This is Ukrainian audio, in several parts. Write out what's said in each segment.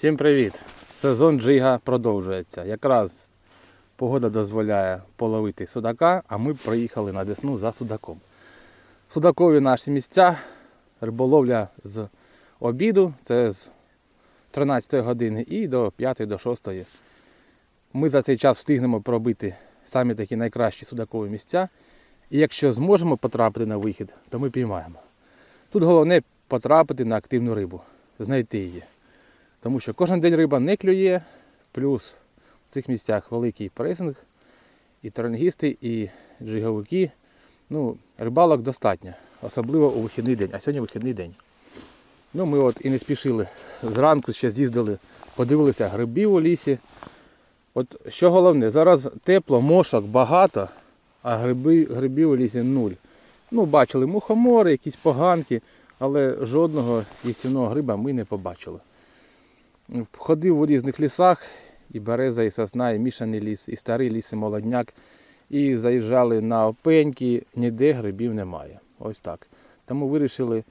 Всім привіт! Сезон джига продовжується. Якраз погода дозволяє половити судака, а ми приїхали на Десну за судаком. Судакові наші місця, риболовля з обіду, це з 13 години і до 5 до 6. Ми за цей час встигнемо пробити самі такі найкращі судакові місця. І якщо зможемо потрапити на вихід, то ми піймаємо. Тут головне потрапити на активну рибу, знайти її. Тому що кожен день риба не клює, плюс в цих місцях великий пресинг, і тронгісти, і джиговики. Ну, рибалок достатньо, особливо у вихідний день. А сьогодні вихідний день. Ну, ми от і не спішили. Зранку ще з'їздили, подивилися грибів у лісі. От що головне, зараз тепло, мошок багато, а гриби, грибів у лісі нуль. Ну, бачили мухомори, якісь поганки, але жодного їстівного гриба ми не побачили. Ходив у різних лісах, і береза, і сосна, і мішаний ліс, і старий ліс, і молодняк. І заїжджали на опеньки, ніде грибів немає. Ось так. Тому вирішили,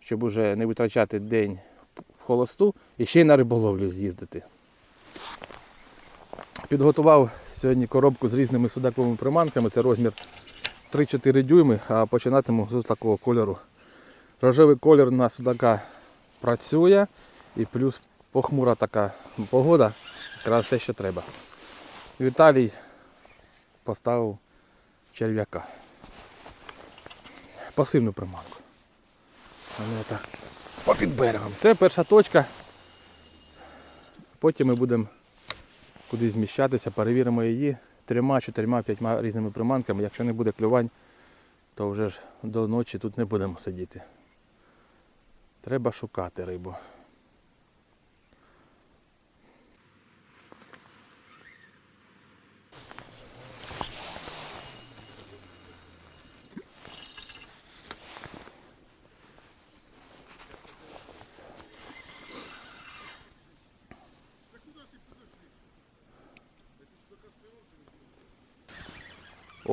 щоб уже не витрачати день в холосту і ще й на риболовлю з'їздити. Підготував сьогодні коробку з різними судаковими приманками. Це розмір 3-4 дюйми, а починатиму з такого кольору. Рожевий колір на судака працює і плюс похмура така погода, якраз те, що треба. Віталій поставив черв'яка. Пасивну приманку. Воно так попід берегом. Це перша точка. Потім ми будемо кудись зміщатися, перевіримо її трьома, чотирма, п'ятьма різними приманками. Якщо не буде клювань, то вже ж до ночі тут не будемо сидіти. Треба шукати рибу.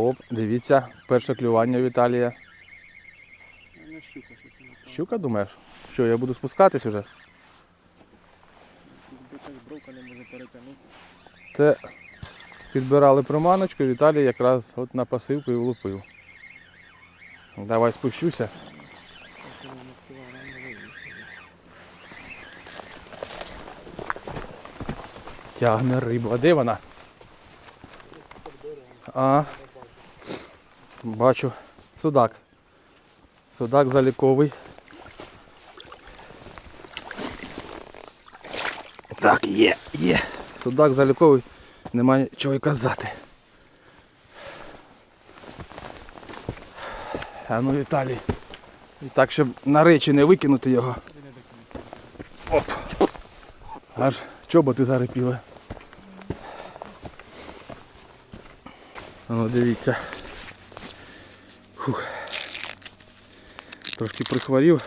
Оп, дивіться, перше клювання Віталія. Щука думаєш? Що, я буду спускатись уже? Це підбирали приманочку, Віталій якраз от на пасивку і влупив. Давай спущуся. Тягне рибу. А де вона? А, бачу. Судак. Судак заліковий. Так, є, є. Судак заліковий, немає чого й казати. А ну Віталій. І так, щоб на речі не викинути його. Оп. Аж чоботи зарипіли. Ну, дивіться. Фух. Трошки прихворів,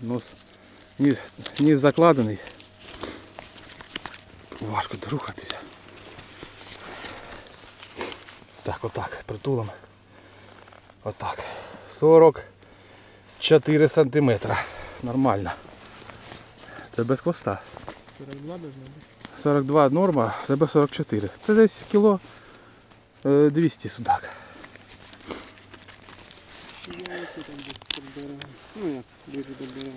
нос ніс, ніс закладений. Важко рухатися. Так, отак, притулом. Отак. 44 сантиметра. Нормально. Це без хвоста. 42 должна бути. 42 норма, в тебе 44. Це десь кіло е, 200 судак. Я які там десь під берегом. Ну як, ближе до берега.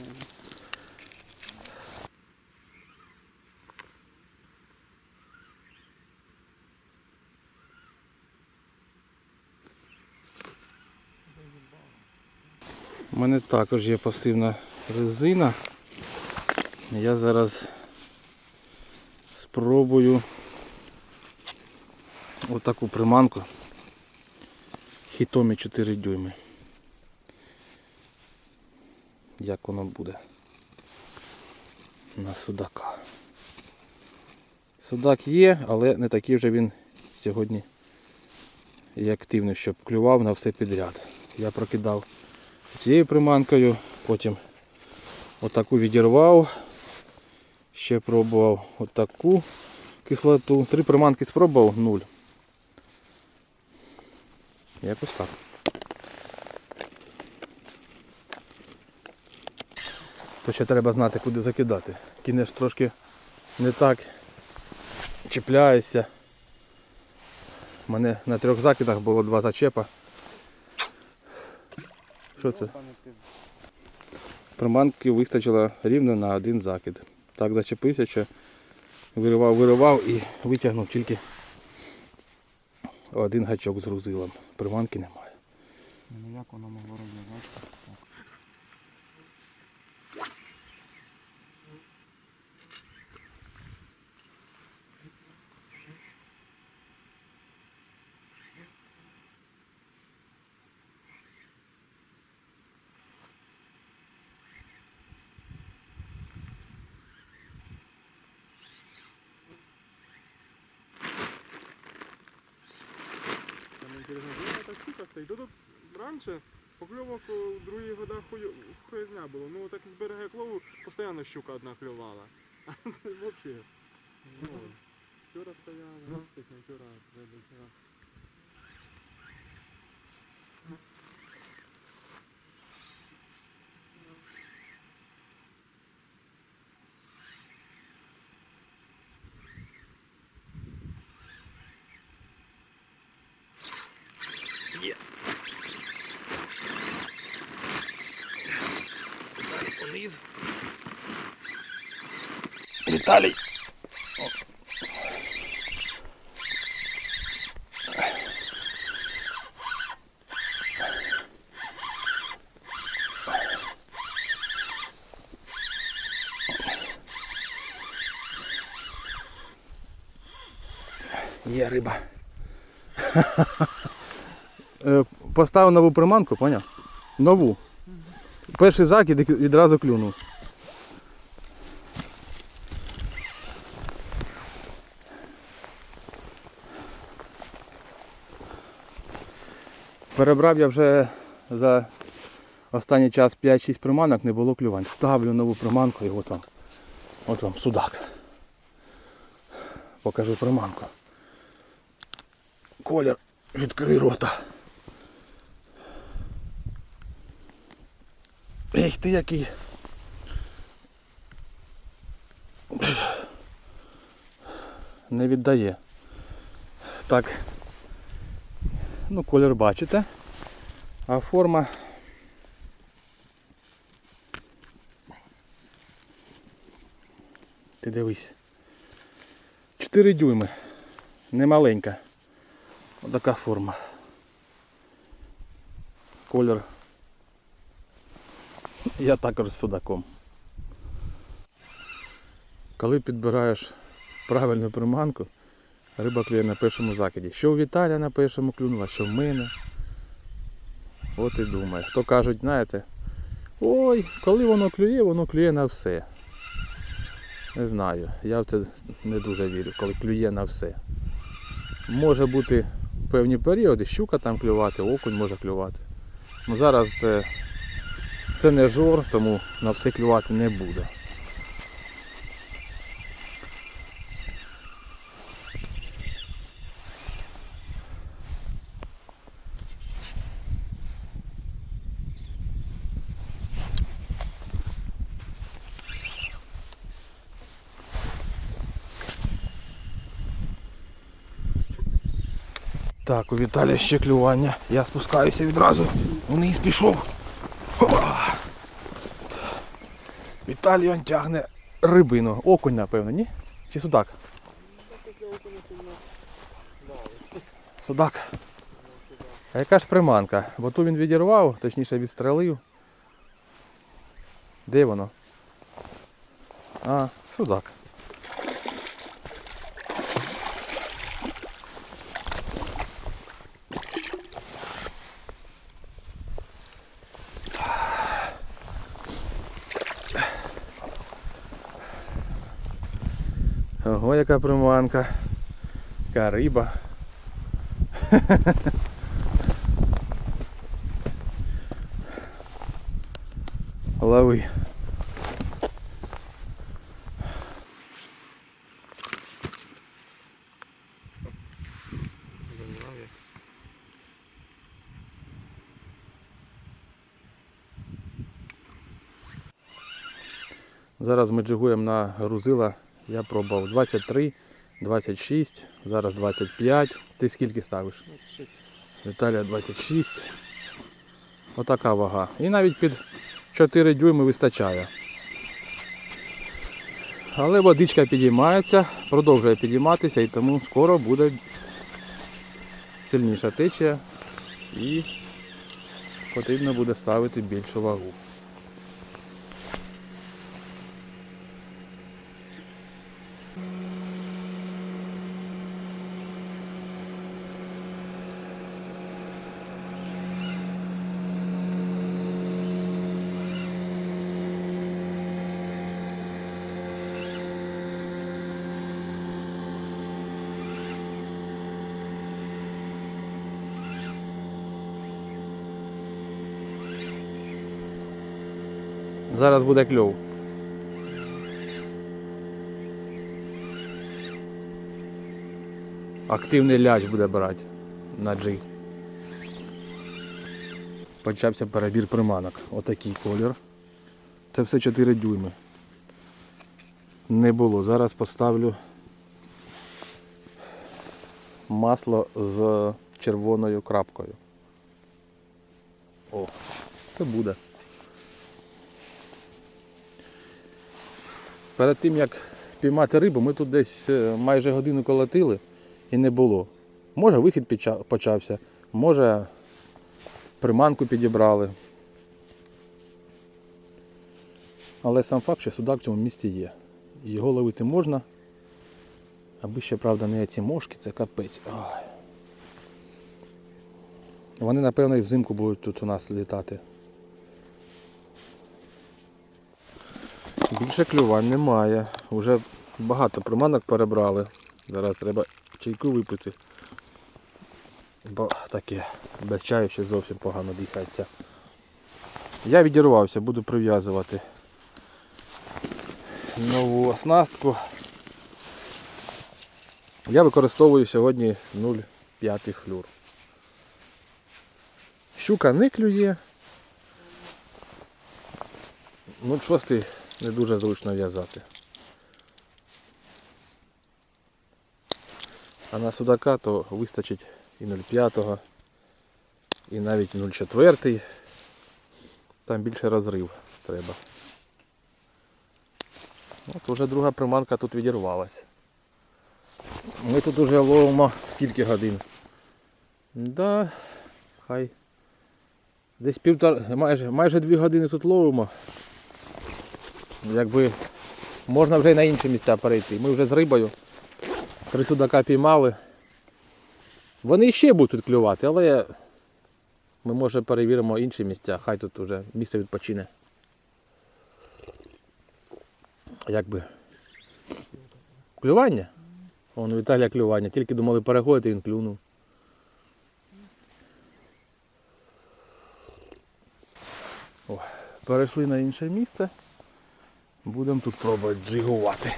У мене також є пасивна резина. Я зараз спробую отаку приманку хітомі 4 дюйми. Як воно буде на судака. Судак є, але не такий вже він сьогодні і активний, щоб клював на все підряд. Я прокидав цією приманкою, потім отаку відірвав, ще пробував отаку кислоту. Три приманки спробував, нуль. Якось так. То ще треба знати, куди закидати. Кинеш трошки не так чіпляюся. У мене на трьох закидах було два зачепа. Що це? Приманки вистачило рівно на один закид. Так зачепився, що виривав, виривав і витягнув тільки один гачок з грузилом. Приманки немає. Ну як воно могло розв'язатися? Там інтересно, ну так штука. Тут раніше покльовок у другій годах хуй- хуйня було. Ну так з берега клову постійно щука одна клювала. Взагалі. Ну, вчора стояла, вчора, точно вчора, до. Віталій. Є риба. Е, Поставив нову приманку, поняв? Нову. Перший закид відразу клюнув. Перебрав я вже за останній час 5-6 приманок, не було клювань. Ставлю нову приманку і от вам, от вам судак. Покажу приманку. Колір відкрий рота. Ех ти який. Не віддає. Так. Ну, колір бачите. А форма. Ти дивись. 4 дюйми. Немаленька. Отака форма. Колір. Я також з судаком. Коли підбираєш правильну приманку, риба клює на першому закиді. Що у Віталія на першому клюнула, що в мене. От і думає. Хто кажуть, знаєте, ой, коли воно клює, воно клює на все. Не знаю, я в це не дуже вірю, коли клює на все. Може бути певні періоди, щука там клювати, окунь може клювати. Ну зараз це, це не жор, тому на все клювати не буде. Так, у Віталія ще клювання. Я спускаюся відразу. Вниз пішов. Віталій він тягне рибину. Окунь, напевно, ні? Чи судак? Судак. А яка ж приманка? Бо ту він відірвав, точніше відстрелив. Де воно? А, судак. Яка приманка. Яка риба. Лови. Зараз ми джигуємо на грузила Я пробував 23, 26, зараз 25. Ти скільки ставиш? Віталія 26. Отака вага. І навіть під 4 дюйми вистачає. Але водичка підіймається, продовжує підійматися і тому скоро буде сильніша течія і потрібно буде ставити більшу вагу. Зараз буде кльов. Активний ляч буде брати на джиг. Почався перебір приманок. Отакий колір. Це все 4 дюйми. Не було. Зараз поставлю масло з червоною крапкою. О, це буде. Перед тим як піймати рибу, ми тут десь е, майже годину колотили і не було. Може вихід почався, може приманку підібрали. Але сам факт, що судак в цьому місці є. Його ловити можна. Аби ще, правда, не ці мошки, це капець. Ой. Вони, напевно, і взимку будуть тут у нас літати. Більше клювань немає. Уже багато приманок перебрали. Зараз треба чайку випити. Бо таке без чаю ще зовсім погано дихається. Я відірвався, буду прив'язувати нову оснастку. Я використовую сьогодні 0,5 флюр. Щука не клює. 0,6 не дуже зручно в'язати. А на судака то вистачить і 0,5, і навіть 0,4. Там більше розрив треба. От вже друга приманка тут відірвалась. Ми тут уже ловимо скільки годин? Да, хай. Десь півтора, майже, майже дві години тут ловимо. Якби можна вже й на інші місця перейти. Ми вже з рибою. Три судака піймали. Вони ще будуть тут клювати, але ми може перевіримо інші місця. Хай тут вже місце відпочине. Якби. Клювання? Вон Віталія клювання. Тільки думали переходити, він клюнув. О, перейшли на інше місце. Будемо тут пробувати джигувати.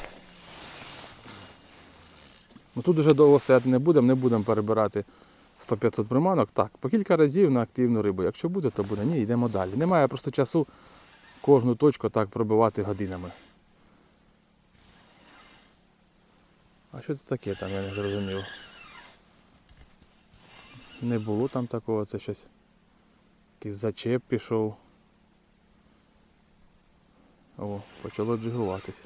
Ну тут вже довго стояти не будемо, не будемо перебирати 100-500 приманок. Так, по кілька разів на активну рибу. Якщо буде, то буде. Ні, йдемо далі. Немає просто часу кожну точку так пробивати годинами. А що це таке там, я не зрозумів. Не було там такого, це щось. Якийсь зачеп пішов. О, почало джигуватись.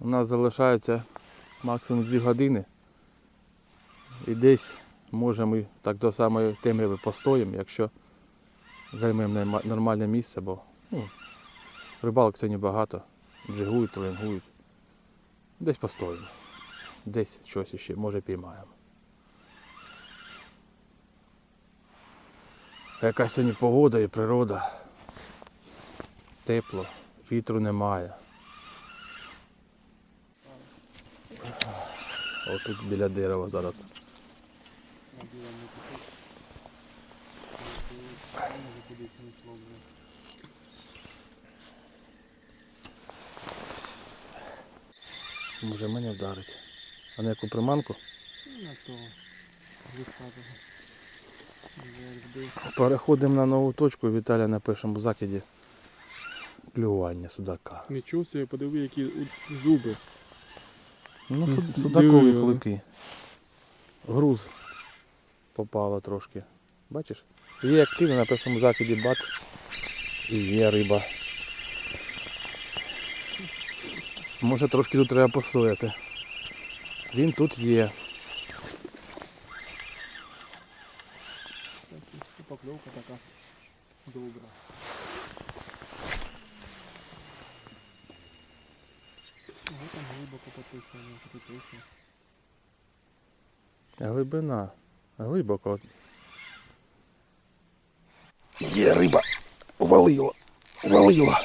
У нас залишається максимум 2 години. І десь може ми так до самої темряви постоїмо, якщо займемо нормальне місце, бо ну, рибалок сьогодні багато, джигують, тренгують. Десь постоїмо. Десь щось іще, може піймаємо. Яка сьогодні погода і природа. Тепло, вітру немає. Отут біля дерева зараз. Може мене вдарить. А на яку приманку? На того. Переходимо на нову точку. Віталя на першому закиді. Клювання судака. Нічого собі, подиви, які зуби. Ну, судакові клики. Груз попало трошки. Бачиш? Є активно на першому закиді бац. І є риба. Може трошки тут треба постояти. Він тут є. Покльовка така добра. Ага, там глибоко потиснуло. Глибина. Глибоко. Є риба. Валило. Валило.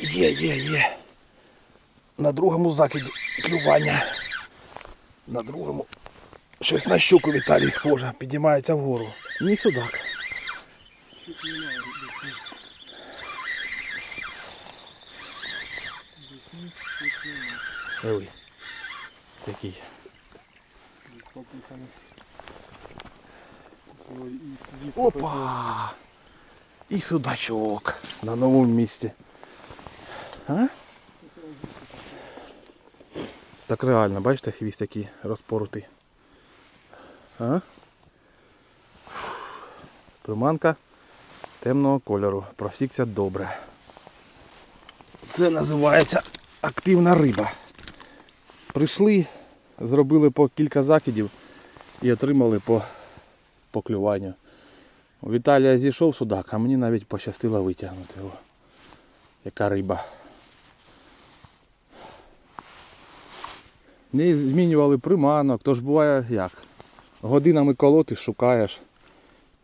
Є, є, є. На другому закиді клювання. На другому. Щось на щуку Віталій схоже. Підіймається вгору. Ні судак. Ой. Який. Опа! І судачок на новому місці. А? Так реально, бачите, хвіст такий розпорутий. А? Приманка темного кольору. Просікся добре. Це називається активна риба. Прийшли, зробили по кілька закидів і отримали по поклюванню. Віталія зійшов судак, а мені навіть пощастило витягнути його. Яка риба. Не змінювали приманок, то ж буває як. Годинами колоти шукаєш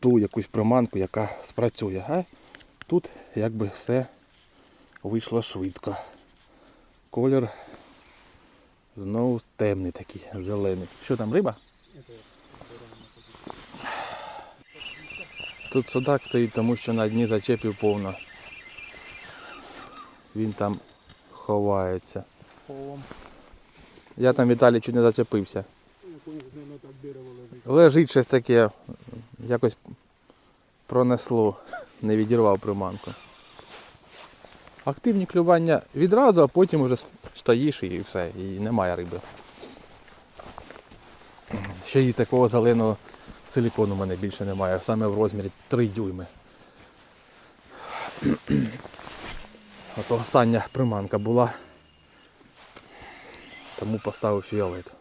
ту якусь приманку, яка спрацює. А тут якби все вийшло швидко. Колір знову темний такий, зелений. Що там, риба? Тут судак стоїть, тому що на дні зачепів повно. Він там ховається. Я там Віталій чуть не зачепився. Лежить щось таке, якось пронесло, не відірвав приманку. Активні клювання відразу, а потім вже стоїш і все, і немає риби. Ще й такого зеленого силікону в мене більше немає, саме в розмірі 3 дюйми. Ото остання приманка була. Тому поставив фіолет.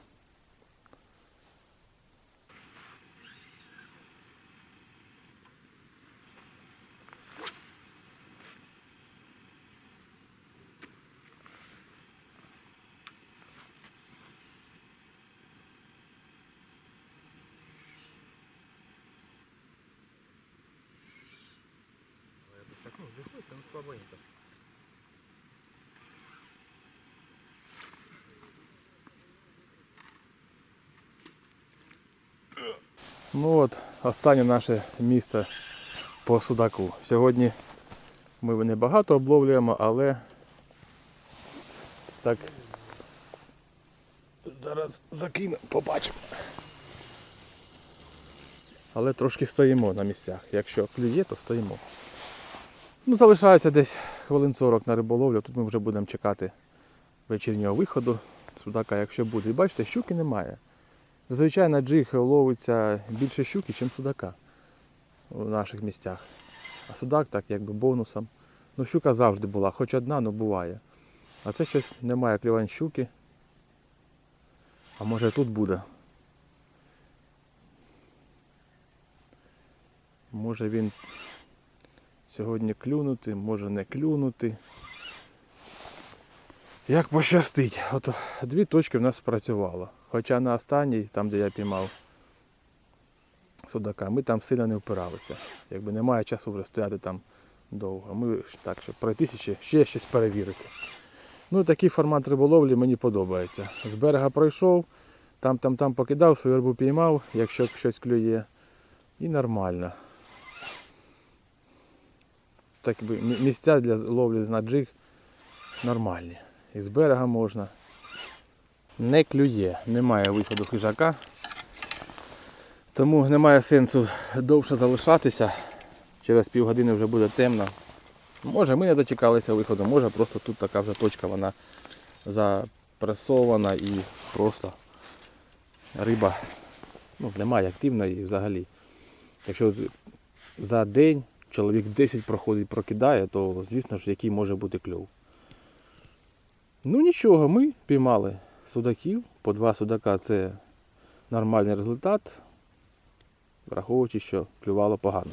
Ну от, останнє наше місце по судаку. Сьогодні ми не багато обловлюємо, але так. Зараз закину, побачимо. Але трошки стоїмо на місцях. Якщо клює, то стоїмо. Ну, залишається десь хвилин 40 на риболовлю. Тут ми вже будемо чекати вечірнього виходу судака, якщо буде. І бачите, щуки немає. Зазвичай на джиг ловиться більше щуки, ніж судака у наших місцях. А судак так якби бонусом. Ну щука завжди була, хоч одна, але буває. А це щось немає клювань щуки. А може тут буде. Може він сьогодні клюнути, може не клюнути. Як пощастить. От дві точки в нас спрацювало. Хоча на останній, там де я піймав судака, ми там сильно не впиралися. Якби немає часу вже стояти там довго. Ми так, щоб пройтися ще, ще щось перевірити. Ну такий формат риболовлі мені подобається. З берега пройшов, там там там покидав, свою рибу піймав, якщо щось клює. І нормально. Так би місця для ловлі на джиг нормальні. І з берега можна. Не клює, немає виходу хижака. Тому немає сенсу довше залишатися. Через півгодини вже буде темно. Може ми не дочекалися виходу, може просто тут така вже точка вона запресована і просто риба ну, немає активної взагалі. Якщо за день чоловік 10 проходить, прокидає, то звісно ж який може бути кльов. Ну нічого, ми піймали судаків. По два судака це нормальний результат, враховуючи, що клювало погано.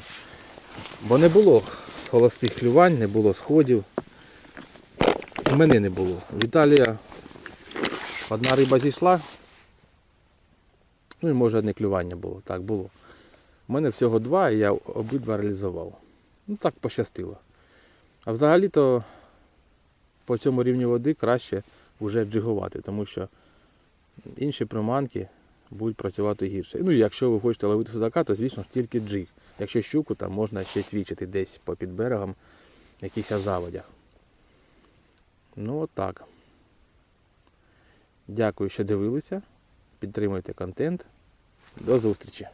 Бо не було холостих клювань, не було сходів. Мене не було. Віталія одна риба зійшла. Ну і може одне клювання було. Так було. У мене всього два і я обидва реалізував. Ну так пощастило. А взагалі-то по цьому рівню води краще вже джигувати, тому що інші приманки будуть працювати гірше. Ну і якщо ви хочете ловити судака, то звісно ж тільки джиг. Якщо щуку, там можна ще твічити десь по під берегом, в якихось заводях. Ну от так. Дякую, що дивилися. Підтримуйте контент. До зустрічі!